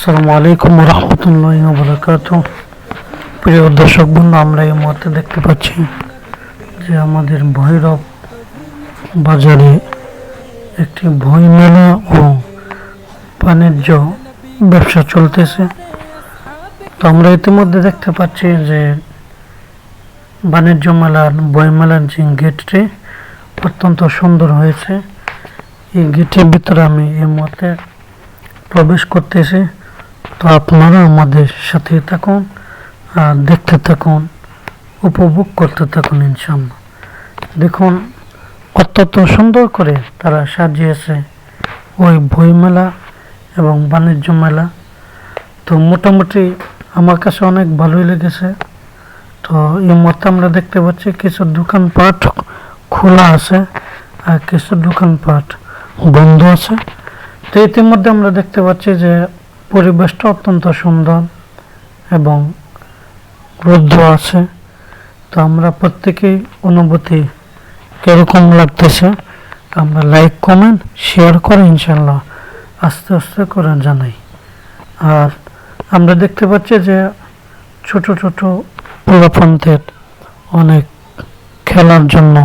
আসসালামু আলাইকুম রহমতুল্লাহ বরকাত প্রিয় দর্শক বন্ধু, আমরা এই মুহূর্তে দেখতে পাচ্ছি যে আমাদের ভৈরব বাজারে একটি বই মেলা ও বাণিজ্য ব্যবসা চলতেছে। তো আমরা ইতিমধ্যে দেখতে পাচ্ছি যে বাণিজ্য মেলার বই মেলার যে গেটটি অত্যন্ত সুন্দর হয়েছে। এই গেটের ভিতরে আমি এই মুহূর্তে প্রবেশ করতেছি। তো আপনারা আমাদের সাথে থাকুন, আর দেখতে থাকুন, উপভোগ করতে থাকুন ইনশাল্লাহ দেখুন, অত্যন্ত সুন্দর করে তারা সাজিয়েছে ওই বই মেলা এবং বাণিজ্য মেলা। তো মোটামুটি আমার কাছে অনেক ভালোই লেগেছে। তো এই মুহূর্তে আমরা দেখতে পাচ্ছি কিছু দোকানপাট খোলা আছে আর কিছু দোকানপাট বন্ধ আছে। তো ইতিমধ্যে আমরা দেখতে পাচ্ছি যে পরিবেশটা অত্যন্ত সুন্দর এবং রুদ্র আছে। তো আমরা প্রত্যেকেই অনুভূতি কীরকম লাগতেছে আমরা লাইক কমেন্ট শেয়ার করে ইনশাল্লাহ আস্তে আস্তে করে জানাই। আর আমরা দেখতে পাচ্ছি যে ছোট ছোট পোলাপন্থের অনেক খেলার জন্য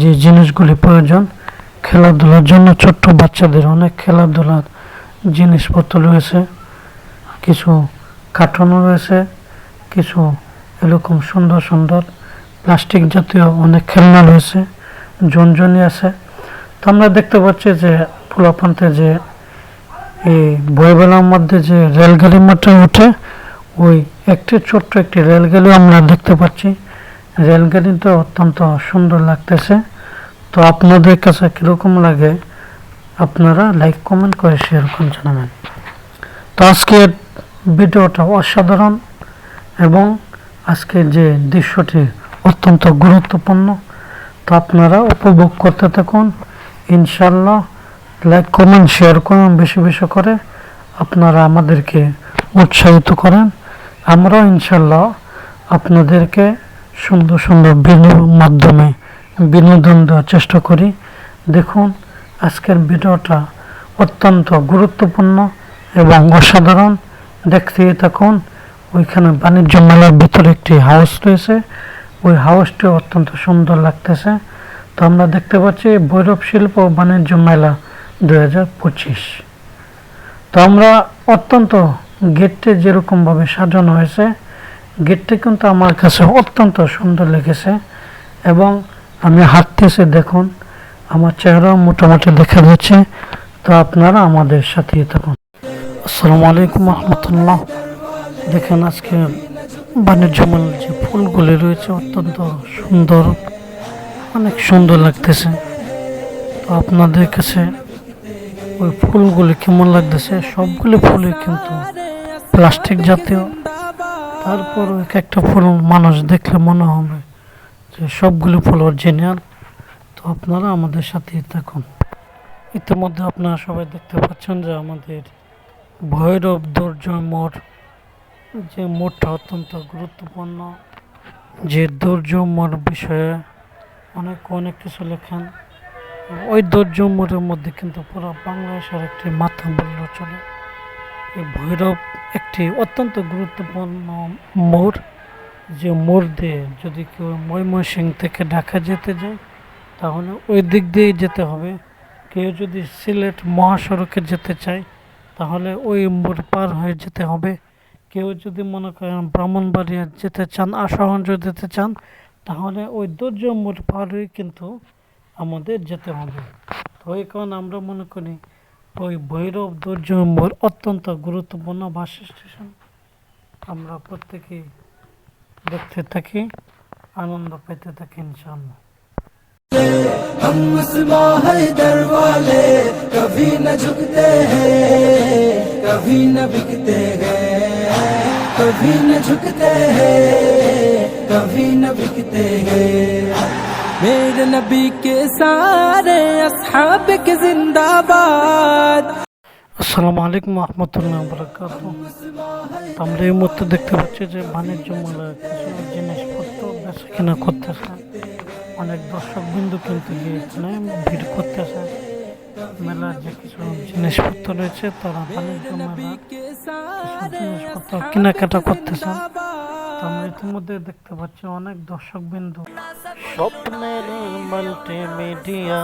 যে জিনিসগুলি প্রয়োজন, খেলাধুলার জন্য ছোট্ট বাচ্চাদের অনেক খেলাধুলার জিনিসপত্র রয়েছে, কিছু কার্টুনও রয়েছে, কিছু এরকম সুন্দর সুন্দর প্লাস্টিক জাতীয় অনেক খেলনা রয়েছে জনজনি আছে। তো আমরা দেখতে পাচ্ছি যে ফুলাপান্তে যে এই বইবেলার মধ্যে যে রেলগাড়ির মধ্যে উঠে, ওই একটি ছোট্ট একটি রেলগাড়িও আমরা দেখতে পাচ্ছি। রেলগাড়ি তো অত্যন্ত সুন্দর লাগতেছে। তো আপনাদের কাছে কীরকম লাগে? আপনারা লাইক কমেন্ট করে শেয়ার করে জানাবেন। তো আজকের ভিডিওটা অসাধারণ এবং আজকের যে দৃশ্যটি অত্যন্ত গুরুত্বপূর্ণ, তো আপনারা উপভোগ করতে থাকুন। ইনশাল্লাহ লাইক কমেন্ট শেয়ার করুন বেশি বেশি করে। আপনারা আমাদেরকে উৎসাহিত করেন। আমরাও ইনশাল্লাহ আপনাদেরকে সুন্দর সুন্দর ভিডিওর মাধ্যমে বিনোদন দেওয়ার চেষ্টা করি। দেখুন আজকের ভিডিওটা অত্যন্ত গুরুত্বপূর্ণ এবং অসাধারণ। দেখতে থাকুন, ওইখানে বাণিজ্য মেলার ভিতরে একটি হাউস রয়েছে। ওই হাউসটি অত্যন্ত সুন্দর লাগতেছে। তো আমরা দেখতে পাচ্ছি ভৈরব শিল্প বাণিজ্য মেলা দু হাজার পঁচিশ। তো আমরা অত্যন্ত গেটটি যেরকমভাবে সাজানো হয়েছে, গেটটি কিন্তু আমার কাছে অত্যন্ত সুন্দর লেগেছে এবং আমি হাঁটতেছি দেখুন আমার চেহারা মোটামুটি দেখা যাচ্ছে, তো আপনারা আমাদের সাথেই থাকুন। আসসালামু আলাইকুম রহমতুল্লাহ। দেখেন আজকে বাণিজ্য মেলার যে ফুলগুলি রয়েছে অত্যন্ত সুন্দর, অনেক সুন্দর লাগতেছে। তো আপনাদের কাছে ওই ফুলগুলি কেমন লাগতেছে? সবগুলি ফুলই কিন্তু প্লাস্টিক জাতীয়। তারপর এক একটা ফুল মানুষ দেখলে মনে হবে যে সবগুলি ফুল অরিজিনাল তো আপনারা আমাদের সাথে থাকুন। ইতিমধ্যে আপনারা সবাই দেখতে পাচ্ছেন যে আমাদের ভৈরব দুর্জয় মোড়, যে মোড়টা অত্যন্ত গুরুত্বপূর্ণ। যে দুর্জয় মোড় বিষয়ে অনেক অনেক কিছু লেখেন। ওই দুর্জয় মোড়ের মধ্যে কিন্তু পুরো বাংলাদেশের একটি মাথা চলে। এই ভৈরব একটি অত্যন্ত গুরুত্বপূর্ণ মোড়। যে মোড় দিয়ে যদি কেউ ময়মনসিং থেকে ঢাকা যেতে যায় তাহলে ওই দিক দিয়েই যেতে হবে। কেউ যদি সিলেট মহাসড়কে যেতে চায়, তাহলে ওই মোড় পার হয়ে যেতে হবে। কেউ যদি মনে করেন ব্রাহ্মণবাড়িয়া যেতে চান, আশাহঞ্জ যেতে চান, তাহলে ওই দুর্য মোড় পার হয়ে কিন্তু আমাদের যেতে হবে। তো ওই কারণে আমরা মনে করি ওই ভৈরব দুর্য মোড় অত্যন্ত গুরুত্বপূর্ণ বাস স্টেশন আমরা প্রত্যেকেই দেখতে থাকি, আনন্দ পেতে থাকি ইনশাআল্লাহ। हम मुसलमान हैदर वाले कभी न झुकते हैं कभी न बिकते हैं कभी न झुकते हैं कभी न बिकते हैं मेरे नबी के सारे असहाब के जिंदाबाद আসসালামু আলাইকুম রহমতুল্লাহ বরকাত আমরা এই মুহূর্তে দেখতে পাচ্ছি যে বাণিজ্য মেলায় কিছু জিনিসপত্র বেচা কিনা করতেছে অনেক দর্শকবৃন্দ কিন্তু এখানে ভিড় করতে আসে মেলার যে কিছু জিনিসপত্র রয়েছে, তারা জিনিসপত্র কেনাকাটা করতেছে। আমরা ইতিমধ্যে দেখতে পাচ্ছি অনেক দর্শকবৃন্দ স্বপ্নের মাল্টিমিডিয়া।